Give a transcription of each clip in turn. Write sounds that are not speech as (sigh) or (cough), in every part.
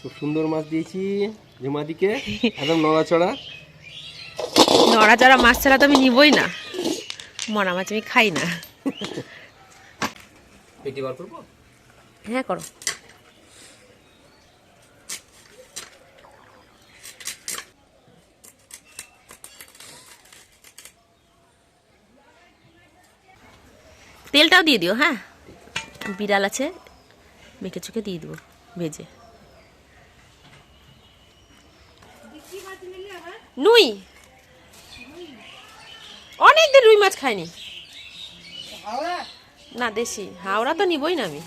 খুব সুন্দর মাছ দিয়েছি ঝুমাদিকে একদম নড়াচড়া। নড়াচড়া মাছ ছাড়া তো আমি নিবই না। মরা মাছ আমি খাই না। পেটি বার করব? হ্যাঁ করো। তেলটাও দিয়ে দিও হ্যাঁ? বিড়াল আছে মেখে চুকে দিয়ে দেবো ভেজে। নুই। অনেকদিন রুই মাছ খাইনি। না দেশি। হাওড়া তো নিবই না আমি।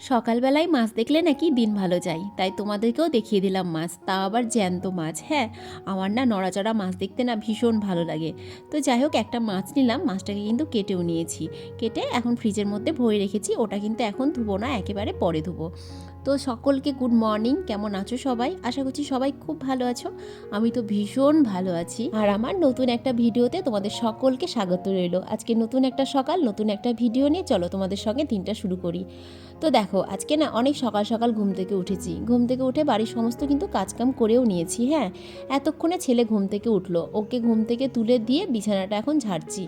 সকালবেলায় মাছ দেখলে নাকি দিন ভালো যায়। তাই তোমাদেরকেও দেখিয়ে দিলাম মাছ। তা আবার জ্যান্ত মাছ হ্যাঁ? আমার না নড়াচড়া মাছ দেখতে না ভীষণ ভালো লাগে। তো যাই হোক একটা মাছ নিলাম। মাছটাকে কিন্তু কেটেও নিয়েছি। কেটে এখন ফ্রিজের মধ্যে ভরে রেখেছি। ওটা কিন্তু এখন ধুবো না একেবারে পরে ধুবো। তো সকলকে গুড মর্নিং কেমন আছো সবাই? আশা করছি সবাই খুব ভালো আছো। আমি তো ভীষণ ভালো আছি। আর আমার নতুন একটা ভিডিওতে তোমাদের সকলকে স্বাগত রইল। আজকে নতুন একটা সকাল, নতুন একটা ভিডিও নিয়ে চলো তোমাদের সঙ্গে দিনটা শুরু করি। তো দেখো, আজকে না অনেক সকাল সকাল ঘুম থেকে উঠেছি। ঘুম থেকে উঠে বাড়ির সমস্ত কিন্তু কাজকাম করেও নিয়েছি হ্যাঁ। এতক্ষণে ছেলে ঘুম থেকে উঠল। ওকে ঘুম থেকে তুলে দিয়ে বিছানাটা এখন ঝাড়ছি।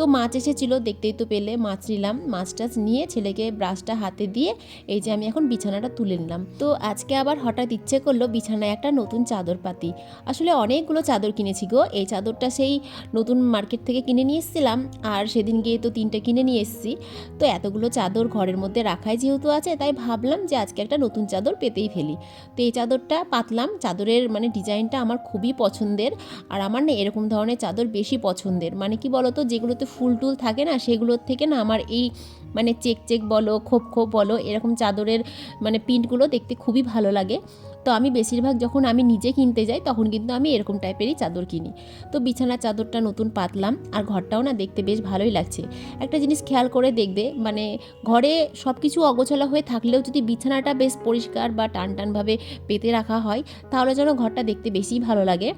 তো মাছ এসেছিল, দেখতেই তো পেলে। মাছ নিলাম, মাছ টাছ নিয়ে ছেলেকে ব্রাশটা হাতে দিয়ে এই যে আমি এখন বিছানাটা তুলে নিলাম। তো আজকে আবার হঠাৎ ইচ্ছে করল বিছানায় একটা নতুন চাদর পাতি। আসলে অনেকগুলো চাদর কিনেছি গো। এই চাদরটা সেই নতুন মার্কেট থেকে কিনে নিয়ে এসেছিলাম আর সেদিন গিয়ে তো তিনটে কিনে নিয়ে এসেছি। তো এতগুলো চাদর ঘরের মধ্যে রাখাই যেহেতু আছে, তাই ভাবলাম যে আজকে একটা নতুন চাদর পেতেই ফেলি। তো এই চাদরটা পাতলাম। চাদরের মানে ডিজাইনটা আমার খুবই পছন্দের। আর আমার না এরকম ধরনের চাদর বেশি পছন্দের। মানে কি বলতো? যেগুলোতে ফুল টুল থাকে না সেগুলোর থেকে না আমার এই মানে চেক চেক বলো, খোপ খোপ বলো, এরকম চাদরের মানে প্রিন্টগুলো দেখতে খুবই ভালো লাগে। তো আমি বেশিরভাগ যখন আমি নিজে কিনতে যাই, তখন কিন্তু আমি এরকম টাইপেরই চাদর কিনি। তো বিছানার চাদরটা নতুন পাতলাম, আর ঘরটাও না দেখতে বেশ ভালোই লাগছে। একটা জিনিস খেয়াল করে দেখবে মানে ঘরে সব কিছু অগোছালো হয়ে থাকলেও যদি বিছানাটা বেশ পরিষ্কার বা টান টানভাবে পেতে রাখা হয়, তাহলে যেন ঘরটা দেখতে বেশি ভালো লাগে।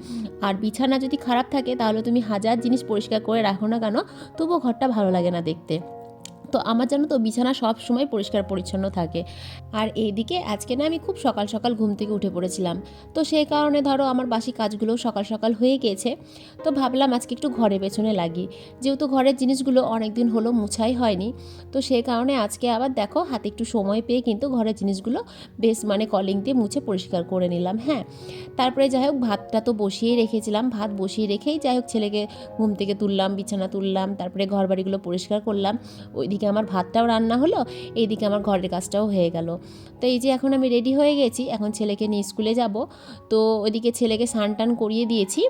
আর বিছানা যদি খারাপ থাকে, তাহলে তুমি হাজার জিনিস পরিষ্কার করে রাখো না কেন, তবুও ঘরটা ভালো লাগে না দেখতে। তো আমার যেন তো বিছানা সব সময় পরিষ্কার পরিচ্ছন্ন থাকে। আর এইদিকে আজকে না আমি খুব সকাল সকাল ঘুম থেকে উঠে পড়েছিলাম। তো সেই কারণে ধরো আমার বাসি কাজগুলো সকাল সকাল হয়ে গিয়েছে তো ভাবলাম আজকে একটু ঘরে পেছনে লাগি। যেহেতু ঘরের জিনিসগুলো অনেক দিন হলো মুছাই হয়নি। তো সেই কারণে আজকে আবার দেখো হাতে একটু সময় পেয়ে কিন্তু ঘরের জিনিসগুলো বেশ মানে কলিং দিয়ে মুছে পরিষ্কার করে নিলাম হ্যাঁ। তারপরে যাই হোক ভাতটা তো বসিয়ে রেখেছিলাম। ভাত বসিয়ে রেখেই যাই হোক ছেলেকে ঘুম থেকে তুললাম, বিছানা তুললাম, তারপরে ঘর বাড়িগুলো পরিষ্কার করলাম। ওইদিকে আমার ভাতটাও রান্না হলো এইদিকে আমার ঘরের কাজটাও হয়ে গেল। তো এই যে এখন আমি রেডি হয়ে গেছি, এখন ছেলেকে নিয়ে স্কুলে যাব। তো ওইদিকে ছেলেকে স্নান টান করিয়ে দিয়েছি,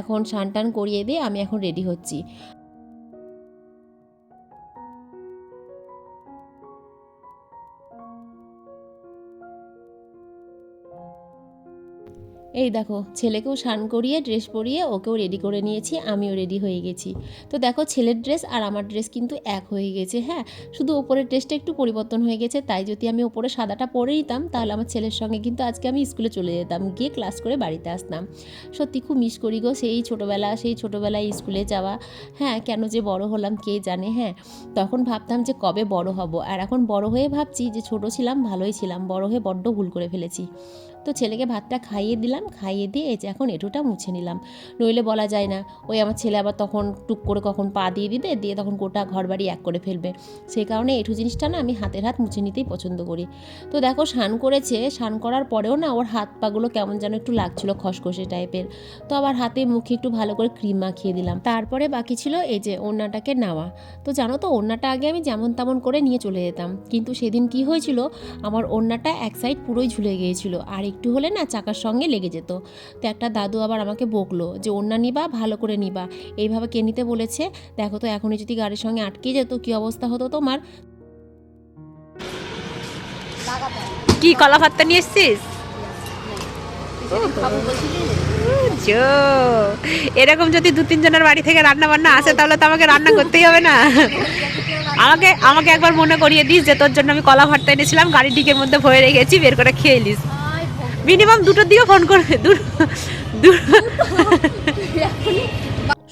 এখন স্নান টান করিয়ে দিয়ে আমি এখন রেডি হচ্ছি। এই দেখো, ছেলেকেও স্নান করিয়ে ড্রেস পরিয়ে ওকেও রেডি করে নিয়েছি, আমিও রেডি হয়ে গেছি। তো দেখো, ছেলের ড্রেস আর আমার ড্রেস কিন্তু এক হয়ে গেছে হ্যাঁ? শুধু ওপরের ড্রেসটা একটু পরিবর্তন হয়ে গেছে, তাই যদি আমি ওপরে সাদাটা পরে নিতাম, তাহলে আমার ছেলের সঙ্গে কিন্তু আজকে আমি স্কুলে চলে যেতাম, গিয়ে ক্লাস করে বাড়িতে আসতাম। সত্যি খুব মিস করি গো, সেই ছোটোবেলা, সেই ছোটোবেলায় স্কুলে যাওয়া হ্যাঁ? কেন যে বড় হলাম, কে জানে হ্যাঁ? তখন ভাবতাম যে কবে বড় হব, আর এখন বড় হয়ে ভাবছি যে ছোট ছিলাম, ভালোই ছিলাম, বড় হয়ে বড্ড ভুল করে ফেলেছি। তো ছেলেকে ভাতটা খাইয়ে দিলাম, খাইয়ে দিয়ে এই যে এখন এটুটা মুছে নিলাম। নইলে বলা যায় না, ওই আমার ছেলে আবার তখন টুক করে কখন পা দিয়ে দিবে, দিয়ে তখন গোটা ঘর বাড়ি এক করে ফেলবে। সেই কারণে এটু জিনিসটা না আমি হাতের হাত মুছে নিতেই পছন্দ করি। তো দেখো, স্নান করেছে, স্নান করার পরেও না ওর হাত পাগুলো কেমন যেন একটু লাগছিল খসখসে টাইপের। তো আবার হাতে মুখে একটু ভালো করে ক্রিম মাখিয়ে দিলাম। তারপরে বাকি ছিল এই যে ওড়নাটাকে নেওয়া। তো জানো তো, ওড়নাটা আগে আমি যেমন তেমন করে নিয়ে চলে যেতাম। কিন্তু সেদিন কি হয়েছিল, আমার ওড়নাটা এক সাইড পুরোই ঝুলে গিয়েছিল। আর একটু হলে না চাকার সঙ্গে লেগে যেত। তো একটা দাদু আবার আমাকে বকলো যে ওড়না নিবা ভালো করে নিবা। এইভাবে কে নিতে বলেছে? দেখো তো এখনই যদি গাড়ির সঙ্গে আটকে যেত কি অবস্থা হতো তোমার? কি কলা ভাতটা নিয়ে এসছিস? জো এরকম যদি দু তিনজনের বাড়ি থেকে রান্না বান্না আসে তাহলে তো আমাকে রান্না করতেই হবে না। আমাকে আমাকে একবার মনে করিয়ে দিস যে তোর জন্য আমি কলা ভর্তা এনেছিলাম গাড়ির ডিকের মধ্যে ভরে রেখেছি বের করে খেয়ে নিস। মিনিমাম দুটোর দিকে ফোন করবে দু-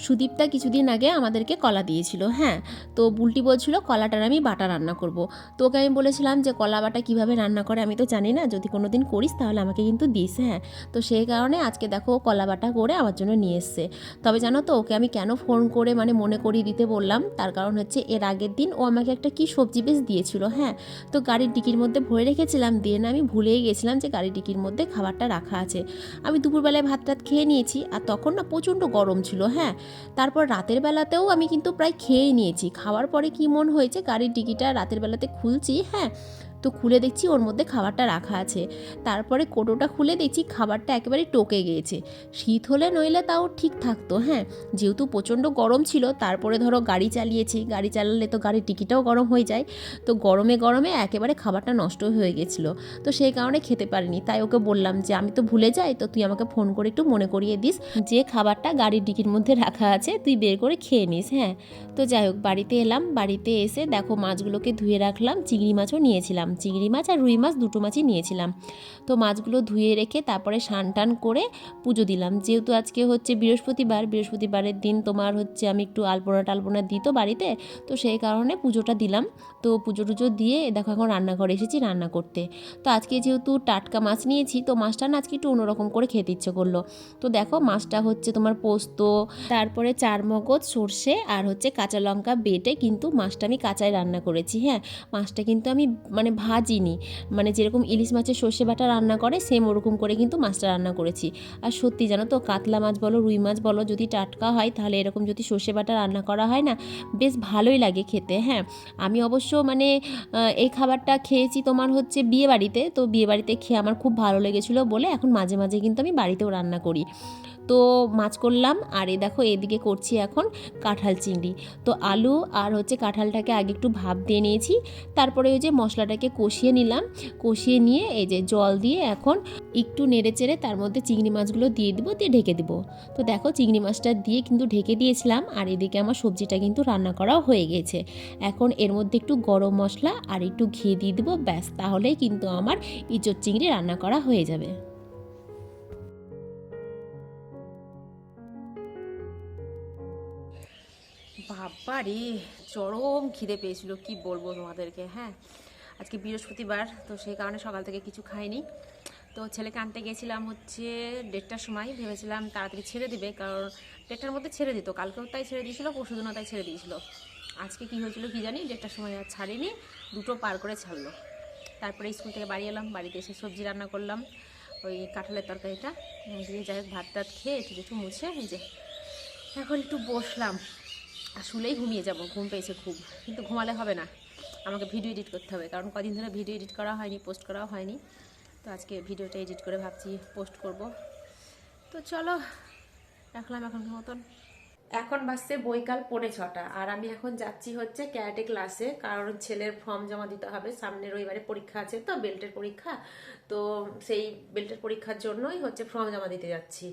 সুদীপটা কিছুদিন আগে আমাদেরকে কলা দিয়েছিল হ্যাঁ। তো বুলটি বলছিল, কলাটার আমি বাটা রান্না করব। তো ওকে আমি বলেছিলাম যে, কলা বাটা কীভাবে রান্না করে আমি তো জানি না, যদি কোনো দিন করিস তাহলে আমাকে কিন্তু দিস। হ্যাঁ তো সেই কারণে আজকে দেখো কলা বাটা করে আমার জন্য নিয়ে এসছে। তবে জানো তো, ওকে আমি কেন ফোন করে মানে মনে করিয়ে দিতে বললাম, তার কারণ হচ্ছে এর আগের দিন ও আমাকে একটা কি সবজি বেশ দিয়েছিল হ্যাঁ। তো গাড়ির ডিকির মধ্যে ভরে রেখেছিলাম, দিয়ে না আমি ভুলেই গেছিলাম যে, গাড়ির ডিকির মধ্যে খাবারটা রাখা আছে। আমি দুপুরবেলায় ভাত টাত খেয়ে নিয়েছি, আর তখন না প্রচণ্ড গরম ছিল হ্যাঁ। তারপর রাতের বেলাতেও আমি কিন্তু প্রায় খেয়ে নিয়েছি। খাওয়ার পরে কি মন হয়েছে? গাড়ির ডিগিটা রাতের বেলাতে খুলছি হ্যাঁ। তো খুলে দেখছি ওর মধ্যে খাবারটা রাখা আছে। তারপরে কোটোটা খুলে দেখছি খাবারটা একেবারে টোকে গিয়েছে। শীত হলে নইলে তাও ঠিক থাকতো হ্যাঁ? যেহেতু প্রচণ্ড গরম ছিল, তারপরে ধরো গাড়ি চালিয়েছি, গাড়ি চালালে তো গাড়ির টিকিটাও গরম হয়ে যায়। তো গরমে গরমে একেবারে খাবারটা নষ্ট হয়ে গেছিল তো সেই কারণে খেতে পারিনি। তাই ওকে বললাম যে, আমি তো ভুলে যাই, তো তুই আমাকে ফোন করে একটু মনে করিয়ে দিস যে, খাবারটা গাড়ির ডিকির মধ্যে রাখা আছে, তুই বের করে খেয়ে নিস হ্যাঁ? তো যাই হোক, বাড়িতে এলাম। বাড়িতে এসে দেখো মাছগুলোকে ধুয়ে রাখলাম, চিংড়ি মাছও নিয়েছিলাম। চিংড়ি মাছ আর রুই মাছ দুটো মাছই নিয়েছিলাম। তো মাছগুলো ধুয়ে রেখে তারপরে স্নান টান করে পুজো দিলাম। যেহেতু আজকে হচ্ছে বৃহস্পতিবার, বৃহস্পতিবারের দিন তোমার হচ্ছে আমি একটু আলপনা টালপনা দিই তো বাড়িতে, তো সেই কারণে পুজোটা দিলাম। তো পুজো টুজো দিয়ে দেখো এখন রান্নাঘরে এসেছি রান্না করতে। তো আজকে যেহেতু টাটকা মাছ নিয়েছি, তো মাছটা না আজকে একটু অন্যরকম করে খেতে ইচ্ছে করল। তো দেখো মাছটা হচ্ছে তোমার পোস্ত, তারপরে চার মগজ সর্ষে আর হচ্ছে কাঁচা লঙ্কা বেটে কিন্তু মাছটা আমি কাঁচায় রান্না করেছি। হ্যাঁ মাছটা কিন্তু আমি মানে ভাজিনি মানে যেরকম ইলিশ মাছের সর্ষে বাটা রান্না করে সেম ওরকম করে কিন্তু মাছটা রান্না করেছি। আর সত্যি জানো তো, কাতলা মাছ বলো, রুই মাছ বলো, যদি টাটকা হয় তাহলে এরকম যদি সর্ষে বাটা রান্না করা হয় না, বেশ ভালোই লাগে খেতে হ্যাঁ। আমি অবশ্য মানে এই খাবারটা খেয়েছি তোমার হচ্ছে বিয়ে বাড়িতে তো বিয়ে বাড়িতে খেয়ে আমার খুব ভালো লেগেছিলো বলে এখন মাঝে মাঝে কিন্তু আমি বাড়িতেও রান্না করি। তো মাছ করলাম, আর এ দেখো এদিকে করছি এখন কাঁঠাল চিংড়ি। তো আলু আর হচ্ছে কাঁঠালটাকে আগে একটু ভাপ দিয়ে নিয়েছি, তারপরে ওই যে মশলাটাকে কষিয়ে নিলাম। কষিয়ে নিয়ে এই যে জল দিয়ে এখন একটু নেড়ে চেড়ে তার মধ্যে চিংড়ি মাছগুলো দিয়ে দিব, দিয়ে ঢেকে দিব। তো দেখো চিংড়ি মাছটা দিয়ে কিন্তু ঢেকে দিয়েছিলাম, আর এদিকে আমার সবজিটা কিন্তু রান্না করাও হয়ে গেছে। এখন এর মধ্যে একটু গরম মশলা আর একটু ঘি দিয়ে দেবো, ব্যাস, তাহলেই কিন্তু আমার ইঁচড় চিংড়ি রান্না করা হয়ে যাবে। বাবা চরম খিদে পেয়েছিল, কি বলব তোমাদেরকে হ্যাঁ? আজকে বৃহস্পতিবার, তো সেই কারণে সকাল থেকে কিছু খাইনি। তো ছেলেকে আনতে গেছিলাম হচ্ছে দেড়টার সময়, ভেবেছিলাম তাড়াতাড়ি ছেড়ে দিবে, কারণ দেড়টার মধ্যে ছেড়ে দিত, কালকেও তাই ছেড়ে দিয়েছিল, পরশুদিনও তাই ছেড়ে দিয়েছিল। আজকে কি হয়েছিল কি জানি, দেড়টার সময় আর ছাড়িনি, দুটো পার করে ছাড়লো। তারপরে স্কুল থেকে বাড়ি এলাম, বাড়িতে এসে সবজি রান্না করলাম, ওই কাঁঠালের তরকারিটা। দিয়ে যাই হোক ভাত টাত খেয়ে একটু একটু মুছে, এই যে, এখন একটু বসলাম। আসলেই ঘুমিয়ে যাব, ঘুম পেয়েছে খুব। কিন্তু ঘুমালে হবে না। আমাকে ভিডিও এডিট করতে হবে, কারণ কদিন ধরে ভিডিও এডিট করা হয়নি পোস্ট করাও হয়নি। তো আজকে ভিডিওটা এডিট করে ভাবছি পোস্ট করব। তো চলো, রাখলাম এখনকার মতন। এখন বাসছে বৈকাল পৌনে ছটা। আর আমি এখন যাচ্ছি হচ্ছে ক্যারাটে ক্লাসে, কারণ ছেলের ফর্ম জমা দিতে হবে। সামনে রবিবারে পরীক্ষা আছে তো, বেল্টের পরীক্ষা। তো সেই বেল্টের পরীক্ষার জন্যই হচ্ছে ফর্ম জমা দিতে যাচ্ছি।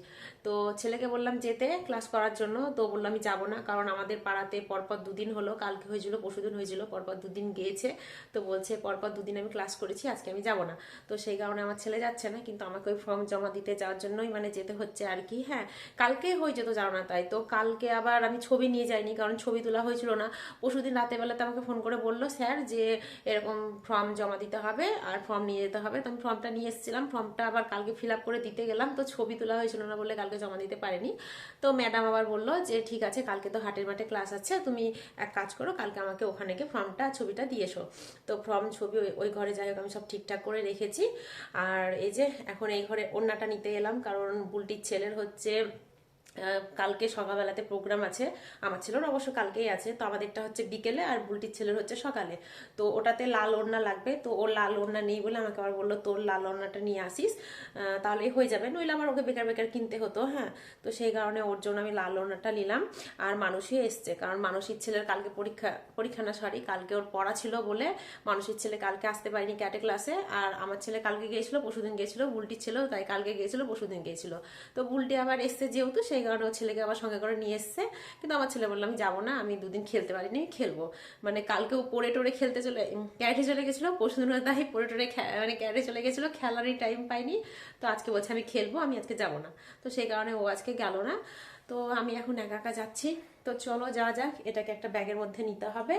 তো ছেলেকে বললাম যেতে, ক্লাস করার জন্য। তো বললাম আমি যাব না, কারণ আমাদের পাড়াতে পরপর দুদিন হলো, কালকে হয়েছিল পরশুদিন হয়েছিল, পরপর দুদিন গিয়েছে। তো বলছে পরপর দুদিন আমি ক্লাস করেছি, আজকে আমি যাব না। তো সেই কারণে আমার ছেলে যাচ্ছে না, কিন্তু আমাকে ওই ফর্ম জমা দিতে যাওয়ার জন্যই মানে যেতে হচ্ছে আর কি। হ্যাঁ কালকে হয়ে যেত যাও না তাই। তো কালকে আবার আমি ছবি নিয়ে যাইনি, কারণ ছবি তোলা হয়েছিল না। পরশুদিন রাতের বেলাতে আমাকে ফোন করে বলল, স্যার, যে এরকম ফর্ম জমা দিতে হবে আর ফর্ম নিয়ে যেতে হবে। তো আমি ফর্মটা নিয়ে এসেছিলাম ফর্মটা আবার কালকে ফিল করে দিতে গেলাম। তো ছবি তোলা হয়েছিল না বলে কালকে জমা দিতে পারেনি। তো ম্যাডাম আবার বলল যে, ঠিক আছে, কালকে তো হাটের মাঠে ক্লাস আছে, তুমি এক কাজ করো, কালকে আমাকে ওখানে গিয়ে ফর্মটা ছবিটা দিয়ে এসো। তো ফর্ম ছবি ওই- ঘরে যাই হোক, আমি সব ঠিকঠাক করে রেখেছি। আর এই যে, এখন এই ঘরে ওড়নাটা নিতে এলাম, কারণ বুলটির ছেলের হচ্ছে কালকে সকালবেলাতে প্রোগ্রাম আছে আমার ছেলের অবশ্য কালকেই আছে তো আমাদেরটা হচ্ছে বিকেলে আর বুলটির ছেলের হচ্ছে সকালে। তো ওটাতে লাল ওড়না লাগবে তো ওর লাল ওড়না নেই বলে আমাকে আবার বলল তোর লাল ওড়নাটা নিয়ে আসিস আহ, তাহলেই হয়ে যাবে। নইলে আমার ওকে বেকার বেকার কিনতে হতো হ্যাঁ। তো সেই কারণে ওর জন্য আমি লাল ওড়নাটা নিলাম। আর মানুষই এসছে কারণ মানুষের ছেলের কালকে পরীক্ষা পরীক্ষা না সরি কালকে ওর পড়া ছিল বলে মানুষের ছেলে কালকে আসতে পারেনি ক্যাটে ক্লাসে। আর আমার ছেলে কালকে গিয়েছিল পরশুদিন গিয়েছিল বুলটির ছেলেও তাই কালকে গিয়েছিল পরশুদিন গিয়েছিল। তো বুলটি আবার এসছে যেহেতু সেই সেই কারণে ও ছেলেকে আবার সঙ্গে করে নিয়ে এসছে। কিন্তু আমার ছেলে বললাম যাব না, আমি দুদিন খেলতে পারিনি, খেলব। মানে কালকেও পড়ে টোরে খেলতে চলে ক্যারেটে চলে গেছিল পরশু দিন তাই পড়ে টোরে মানে ক্যারেটে চলে গেছিল, খেলারই টাইম পাইনি। তো আজকে বলছে, আমি খেলব, আমি আজকে যাব না। তো সেই কারণে ও আজকে গেল না। তো আমি এখন একা একা যাচ্ছি। তো চলো যা যাক, এটাকে একটা ব্যাগের মধ্যে নিতে হবে।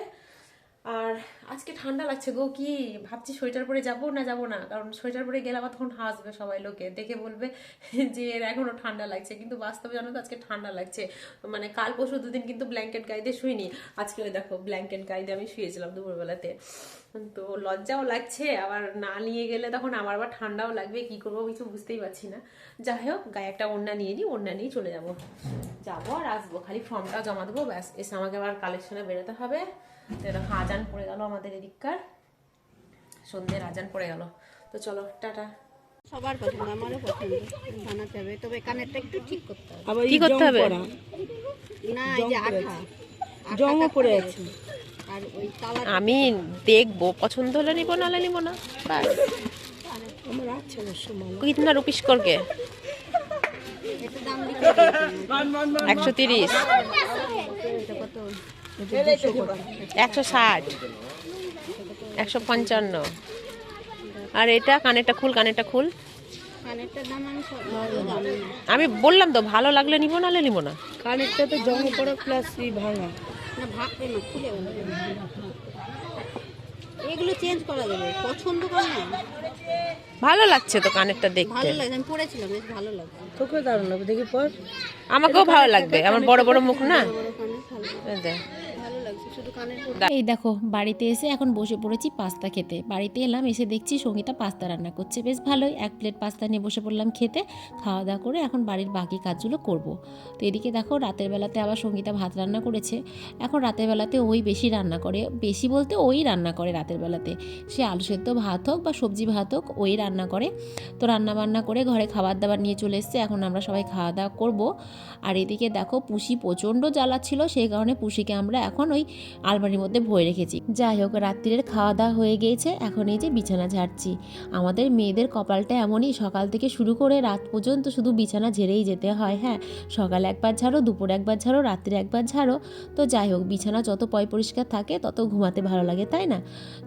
আর আজকে ঠান্ডা লাগছে গো, কি ভাবছি সোয়েটার পরে যাব না যাব না? কারণ সোয়েটার পরে গেলে আবার তখন হাসবে সবাই লোকে, দেখে বলবে (laughs) যে এর এখনও ঠান্ডা লাগছে। কিন্তু বাস্তবে জানো তো আজকে ঠান্ডা লাগছে। মানে কাল পরশু দুদিন কিন্তু ব্ল্যাঙ্কেট দিয়ে শুইনি। আজকে ওই দেখো ব্ল্যাঙ্কেট দিয়ে আমি শুয়েছিলাম দুপুরবেলাতে। তো লজ্জাও লাগছে, আবার না নিয়ে গেলে তখন আমার আবার ঠান্ডাও লাগবে, কি করব কিছু বুঝতেই পারছি না। যাই হোক, গায়ে একটা ওড়না নিয়ে নিই, ওড়না নিয়ে চলে যাব। যাব আর আসব, খালি ফর্মটা জমা দেবো, ব্যাস, এসে আমাকে আবার কালেকশনে বেরোতে হবে। তো আজান পড়ে গেল আমাদের এদিককার। সন্ধ্যের আজান পড়ে গেল। তো চলো টাটা। সবার পছন্দ আমারও পছন্দ। বানাতে হবে তবে কানেরটা একটু ঠিক করতে হবে। কি করতে হবে? না এই যে আঠা। পড়ে আছে। আর ওই তালা আমি দেখব পছন্দ হলে নিব নাহলে নিব না। বাস। আমার আছে কিতনা রুপিস করকে? একশো তিরিশ। একশো ষাট। একশো পঞ্চান্ন। আর এটা কানেরটা খুল কানেরটা খুল। আমি বললাম তো ভালো লাগলে নিবো নাহলে নিবো না। কানেরটা তো জং পড়া প্লাস ভাঙা। না ভাববে না খুলে বলবে। এগুলো চেঞ্জ করা যাবে পছন্দ করে না। ভালো লাগছে তো কানেরটা দেখতে। ভালো লাগছে আমি পড়েছিলাম বেশ ভালো লাগছে। তোকে দারুণ লাগবে দেখি পর। আমাকেও ভালো লাগবে আমার বড় বড় মুখ না? দেখ। ভালো লাগছে শুধু কানের এই দেখো, বাড়িতে এসে এখন বসে পড়েছি পাস্তা খেতে। বাড়িতে এলাম, এসে দেখছি সঙ্গীতা পাস্তা রান্না করছে। বেশ ভালোই, এক প্লেট পাস্তা নিয়ে বসে পড়লাম খেতে। খাওয়া দাওয়া করে এখন বাড়ির বাকি কাজগুলো করব। তো এদিকে দেখো, রাতের বেলাতে আবার সঙ্গীতা ভাত রান্না করেছে। এখন রাতের বেলাতে ওই বেশি রান্না করে। বেশি বলতে ওই রান্না করে রাতের বেলাতে। সে আলু সেদ্ধ ভাত হোক বা সবজি ভাত হোক, ওই রান্না করে। তো রান্না বান্না করে ঘরে খাবার দাবার নিয়ে চলে এসছে। এখন আমরা সবাই খাওয়া দাওয়া করব। আর এদিকে দেখো, পুষি প্রচণ্ড জ্বালাচ্ছিল। সেই কারণে পুষিকে আমরা এখন ওই আলমারির মধ্যে ভরে রেখেছি। যাই হোক, রাত্রিরের খাওয়া দাওয়া হয়ে গিয়েছে। এখন এই যে বিছানা ঝাড়ছি। আমাদের মেয়েদের কপালটা এমনই। সকাল থেকে শুরু করে রাত পর্যন্ত শুধু বিছানা ঝেড়েই যেতে হয় হ্যাঁ। সকালে একবার ঝাড়ো, দুপুরে একবার ঝাড়ো, রাত্রে একবার ঝাড়ো। তো যাই হোক, বিছানা যত পয় পরিষ্কার থাকে, তত ঘুমাতে ভালো লাগে, তাই না?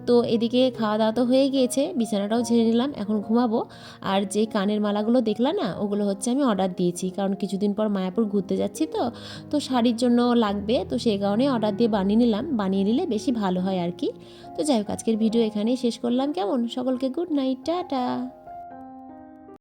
তো এদিকে খাওয়া দাওয়া তো হয়ে গিয়েছে, বিছানাটাও ঝেড়ে নিলাম, এখন ঘুমাবো। আর যে কানের মালাগুলো দেখলা না, ওগুলো হচ্ছে আমি অর্ডার দিয়েছি। কারণ কিছুদিন পর মায়াপুর ঘুরতে যাচ্ছি তো তো শাড়ির জন্য লাগবে। তো সেই কারণে অর্ডার দিয়ে বানিয়ে নিলাম, বানিয়ে নিলে বেশি ভালো হয় আর কি। তো যাই হোক, আজকের ভিডিও এখানেই শেষ করলাম। কেমন? সকলকে গুড নাইট টাটা।